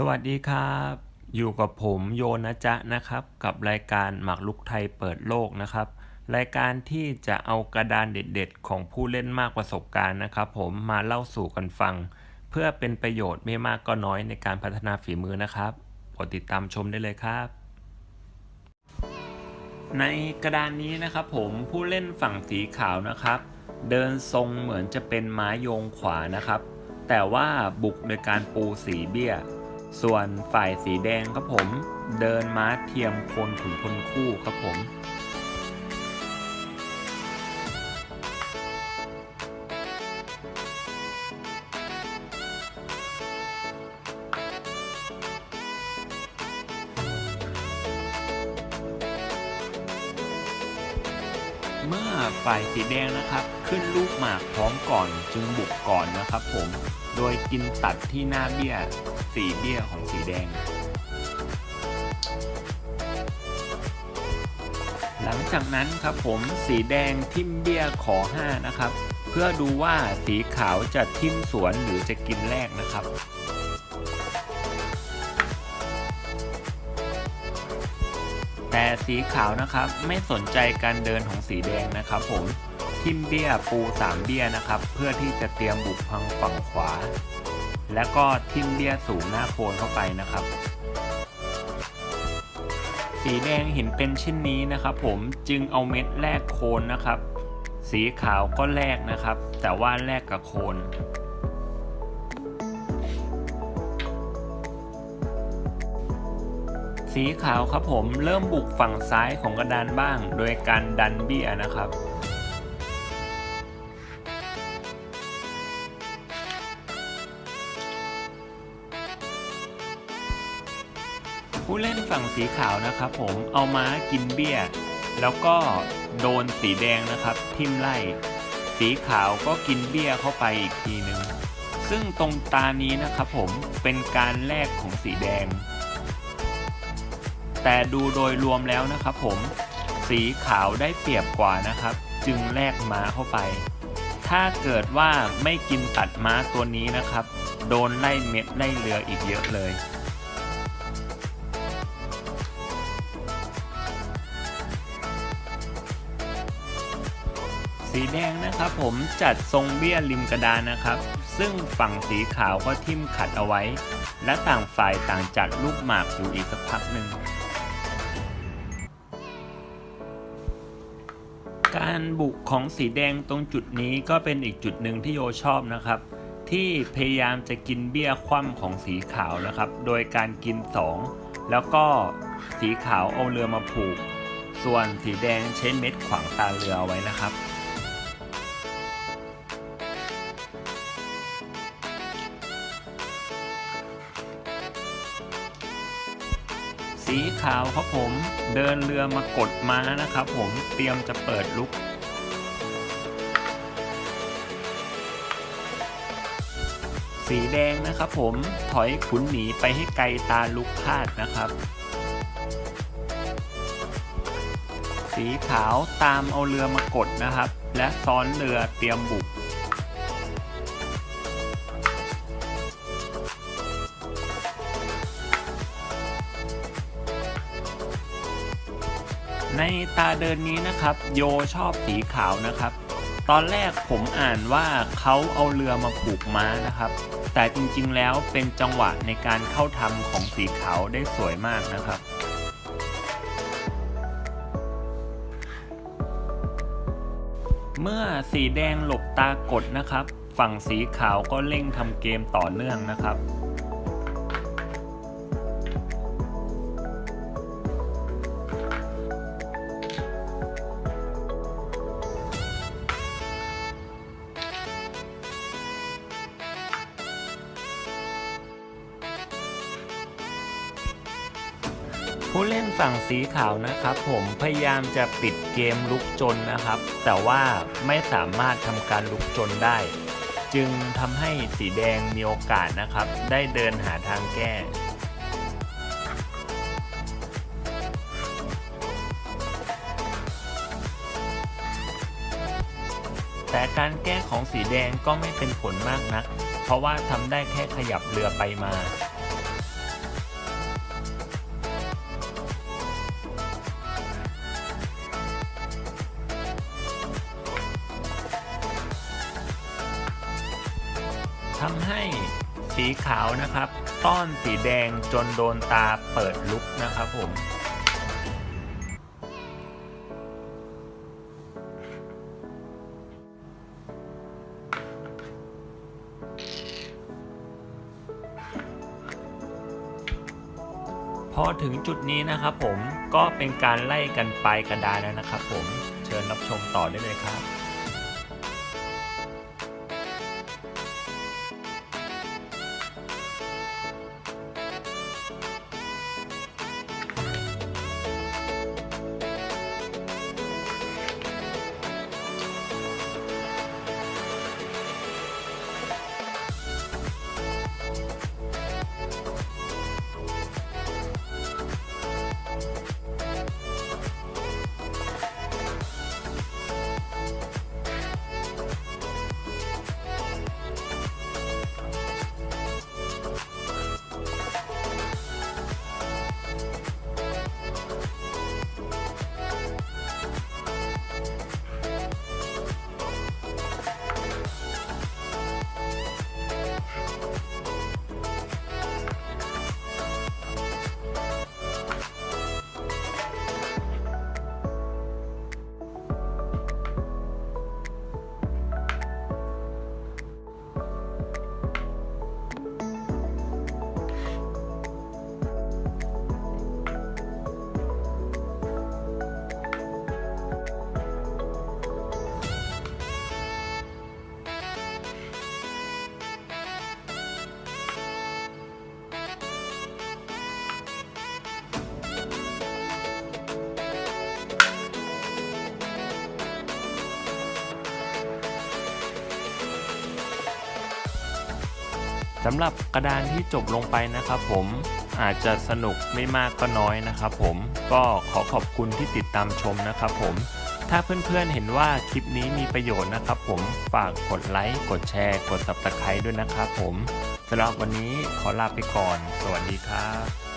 สวัสดีครับ อยู่กับผมโยนะจ๊ะนะครับ กับรายการหมากลุกไทยเปิดโลกนะครับ รายการที่จะเอากระดานเด็ดๆ ของผู้เล่นมากประสบการณ์นะครับ ผมมาเล่าสู่กันฟัง เพื่อเป็นประโยชน์ไม่มากก็น้อยในการพัฒนาฝีมือนะครับโปรดติดตามชมได้เลยครับ ในกระดานนี้นะครับ ผมผู้เล่นฝั่งสีขาวนะครับ เดินทรงเหมือนจะเป็นไม้โยงขวานะครับ แต่ว่าบุกโดยการปูสีเบี้ย ส่วนฝ่ายสีแดงครับผม เดินม้าเทียมโคนขุนพลคู่ครับผม เมื่อฝ่ายสีแดงนะครับ ขึ้นลูกหมากพร้อมก่อนจึงบุกก่อนนะครับผม โดยกินตัดที่หน้าเบี้ยสีเบี้ยของสีแดง หลังจากนั้นครับผมสีแดงทิมเบี้ยขอ 5 นะครับ เพื่อดูว่าสีขาวจะทิมสวนหรือจะกินแรกนะครับ แต่สีขาวนะครับไม่สนใจการเดินของสีแดงนะครับผมทิมเบี้ยปูสามเบี้ยนะครับ เพื่อที่จะเตรียมบุกพังฝั่งขวา แล้วก็ทิมเบี้ยสูงหน้าโคนเข้าไปนะครับ สีแดงเห็นเป็นเช่นนี้นะครับ ผมจึงเอาเม็ดแลกโคนนะครับ สีขาวก็แลกนะครับ แต่ว่าแลกกับโคน สีขาวครับผมเริ่มบุกฝั่งซ้ายของกระดานบ้าง โดยการดันเบี้ยนะครับผู้เล่นฝั่งสีขาวนะครับผมเอาม้ากินเบี้ย แล้วก็โดนสีแดงนะครับ ทิ่มไล่ สีขาวก็กินเบี้ยเข้าไปอีกทีหนึ่งซึ่งตรงตานี้นะครับผมเป็นการแลกของสีแดง แต่ดูโดยรวมแล้วนะครับผมสีขาวได้เปรียบกว่านะครับ จึงแลกม้าเข้าไป ถ้าเกิดว่าไม่กินตัดม้าตัวนี้นะครับ โดนไล่เม็ดไล่เรืออีกเยอะเลยสีแดงนะครับผมจัดทรงเบี้ยริมกระดานนะครับ ซึ่งฝั่งสีขาวก็ทิ่มขัดเอาไว้ และต่างฝ่ายต่างจัดลูกหมากอยู่อีกสักพักหนึ่ง การบุกของสีแดงตรงจุดนี้ก็เป็นอีกจุดหนึ่งที่โยชอบนะครับ ที่พยายามจะกินเบี้ยคว่ำของสีขาวนะครับ โดยการกิน 2 แล้วก็สีขาวเอาเรือมาผูก ส่วนสีแดงใช้เม็ดขวางตาเรือไว้นะครับ สีขาวครับผม เดินเรือมากดม้านะครับผมเตรียมจะเปิดลุก สีแดงนะครับผมถอยขุนหนีไปให้ไกลตาลุกพลาดนะครับ สีขาวตามเอาเรือมากดนะครับ และซ้อนเรือเตรียมบุก ในตาเดินนี้นะครับ โยชอบสีขาวนะครับ ตอนแรกผมอ่านว่าเขาเอาเรือมาผูกม้านะครับ แต่จริงๆแล้วเป็นจังหวะในการเข้าทำของสีขาวได้สวยมากนะครับเมื่อสีแดงหลบตากดนะครับ ฝั่งสีขาวก็เร่งทำเกมต่อเนื่องนะครับ ผู้เล่นฝั่งสีขาวนะครับ ผมพยายามจะปิดเกมลุกจนนะครับ แต่ว่าไม่สามารถทำการลุกจนได้ จึงทำให้สีแดงมีโอกาสนะครับ ได้เดินหาทางแก้แต่การแก้ของสีแดงก็ไม่เป็นผลมากนัก เพราะว่าทำได้แค่ขยับเรือไปมา ทำให้สีขาวนะครับ ต้อนสีแดงจนโดนตาเปิดลุกนะครับผมพอถึงจุดนี้นะครับผมก็เป็นการไล่กันไปกระดานแล้วนะครับผมเชิญรับชมต่อได้เลยครับ สำหรับกระดานที่จบลงไปนะครับผมอาจจะสนุกไม่มากก็น้อยนะครับผมก็ขอขอบคุณที่ติดตามชมนะครับผมถ้าเพื่อนๆเห็นว่าคลิปนี้มีประโยชน์นะครับผมฝากกดไลค์กดแชร์กด subscribe ด้วยนะครับผมสำหรับวันนี้ขอลาไปก่อน สวัสดีครับ